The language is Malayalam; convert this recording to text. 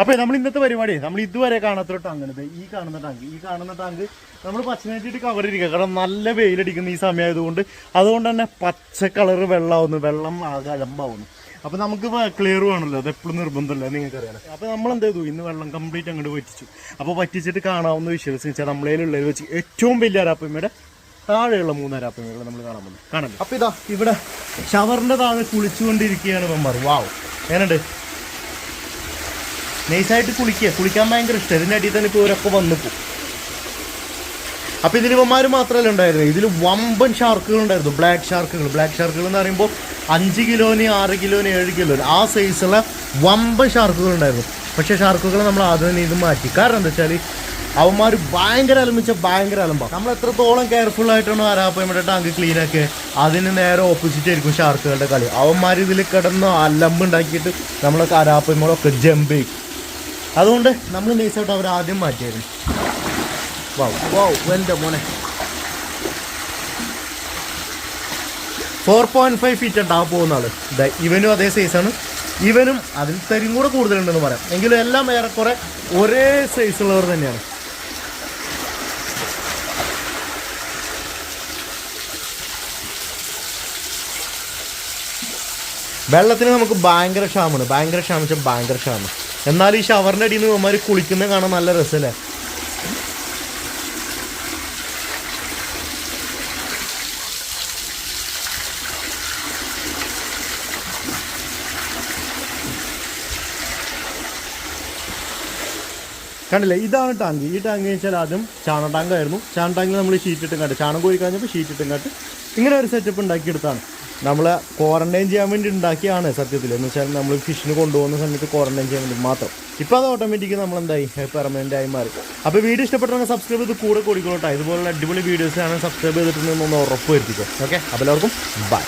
അപ്പൊ നമ്മൾ ഇന്നത്തെ പരിപാടി നമ്മൾ ഇതുവരെ കാണാത്തൊരു ടാങ്ക് ഈ കാണുന്ന ടാങ്ക് ഈ കാണുന്ന ടാങ്ക് നമ്മൾ പച്ചനായിട്ട് കവർ ഇരിക്കുക കാരണം നല്ല വെയിലടിക്കുന്ന ഈ സമയമായതുകൊണ്ട് അതുകൊണ്ട് തന്നെ പച്ച കളർ വെള്ളമാവുന്നു. വെള്ളം ആകെ അലമ്പാവുന്നു. അപ്പൊ നമുക്ക് ക്ലിയർ വേണമല്ലോ അത് എപ്പോഴും നിർബന്ധമല്ല? നിങ്ങൾക്ക് അറിയാലോ അപ്പൊ നമ്മൾ എന്ത് ചെയ്തു? ഇന്ന് വെള്ളം കംപ്ലീറ്റ് അങ്ങോട്ട് വറ്റിച്ചു. അപ്പൊ വറ്റിച്ചിട്ട് കാണാവുന്ന വിഷ്വൽസ് വെച്ചാൽ നമ്മളതിലുള്ളതിൽ വെച്ച് ഏറ്റവും വലിയ അരാപ്പമ്മയുടെ താഴെയുള്ള മൂന്ന് അരാപ്പമ്മകൾ നമ്മൾ കാണാൻ പോകുന്നത്. കാണാം അപ്പൊ ഇതാ ഇവിടെ ഷവറിന്റെ താഴെ കുളിച്ചുകൊണ്ടിരിക്കുകയാണ് മെമ്പർ വാവ് എങ്ങനെയുണ്ട്? നൈസായിട്ട് കുളിക്കുക കുളിക്കാൻ ഭയങ്കര ഇഷ്ടം. ഇതിന്റെ അടിയിൽ തന്നെ ഇപ്പോൾ ഇവരൊക്കെ വന്നു പോകും അപ്പോൾ ഇതിൽ ഇവന്മാർ മാത്രമല്ല ഉണ്ടായിരുന്നു. ഇതിൽ വമ്പൻ ഷാർക്കുകൾ ഉണ്ടായിരുന്നു. ബ്ലാക്ക് ഷാർക്കുകൾ. ബ്ലാക്ക് ഷാർക്കുകൾ എന്ന് പറയുമ്പോൾ അഞ്ച് കിലോന് ആറ് കിലോന് ഏഴ് കിലോന് ആ സൈസുള്ള വമ്പൻ ഷാർക്കുകൾ ഉണ്ടായിരുന്നു. പക്ഷേ ഷാർക്കുകൾ നമ്മൾ ആദ്യം ഇത് മാറ്റി. കാരണം എന്താ വെച്ചാൽ അവന്മാർ ഭയങ്കര അലമ്പിച്ച ഭയങ്കര അലമ്പ. നമ്മൾ എത്രത്തോളം കെയർഫുൾ ആയിട്ടാണ് ആരാപ്പയുടെ ടാങ്ക് ക്ലീൻ ആക്കുക അതിന് നേരെ ഓപ്പോസിറ്റ് ആയിരിക്കും ഷാർക്കുകളുടെ കളി. അവന്മാർ ഇതിൽ കിടന്ന് അലമ്പ് ഉണ്ടാക്കിയിട്ട് നമ്മളെ ആരാപ്പമ്മളൊക്കെ ജമ്പ് ചെയ്യും. അതുകൊണ്ട് നമ്മൾ നൈസായിട്ട് അവർ ആദ്യം മാറ്റിയായിരുന്നു വൗ. വൗ എന്റെ മോനെ. ഫോർ പോയിന്റ് ഫൈവ് ഫീറ്റ് ഉണ്ട് ആ പോകുന്ന ആൾ ഇവനും അതേ സൈസാണ് ഇവനും അതിൽ തരും കൂടെ കൂടുതലുണ്ടെന്ന് പറയാം. എങ്കിലും എല്ലാം ഏറെക്കുറെ ഒരേ സൈസുള്ളവർ തന്നെയാണ്. വെള്ളത്തിന് നമുക്ക് ഭയങ്കര ക്ഷാമമാണ് ഭയങ്കര ക്ഷാമം വെച്ചാൽ ഭയങ്കര ക്ഷാമം. എന്നാൽ ഈ ഷവറിന്റെ അടിയിൽ നിന്ന് ഇവന്മാർ കുളിക്കുന്നത് കാണാൻ നല്ല രസമല്ലേ കണ്ടില്ലേ? ഇതാണ് ടാങ്ക്. ഈ ടാങ്ക് വെച്ചാൽ ആദ്യം ചാണ ടാങ്ക് ആയിരുന്നു. ചാണ ടാങ്കിൽ നമ്മൾ ഷീറ്റ് കാട്ട്. ചാണകം കോരി കഴിഞ്ഞപ്പോൾ ഷീറ്റ് കാട്ട്. ഇങ്ങനെ ഒരു സെറ്റപ്പ് ഉണ്ടാക്കിയെടുത്താണ്. നമ്മൾ ക്വാറന്റൈൻ ചെയ്യാൻ വേണ്ടി ഉണ്ടാക്കിയാണ് സത്യത്തിൽ. എന്ന് വെച്ചാൽ നമ്മൾ ഫിഷിന് കൊണ്ടുപോകുന്ന സമയത്ത് ക്വാറന്റൈൻ ചെയ്യാൻ വേണ്ടി മാത്രം. ഇപ്പോൾ അത് ഓട്ടോമാറ്റിക് നമ്മൾ എന്തായി പെർമനന്റ് ആയി മാറി. അപ്പോൾ വീഡിയോ ഇഷ്ടപ്പെട്ടെങ്കിൽ സബ്സ്ക്രൈബ് ചെയ്ത് കൂടെ കൂടിക്കോട്ടെ ഇതുപോലുള്ള അടിപൊളി വീഡിയോസ് ആണ് സബ്സ്ക്രൈബ് ചെയ്തിട്ടുണ്ടെന്ന് ഒന്ന് ഉറപ്പ് വരുത്തിക്കോ. ഓക്കെ അപ്പോൾ എല്ലാവർക്കും ബൈ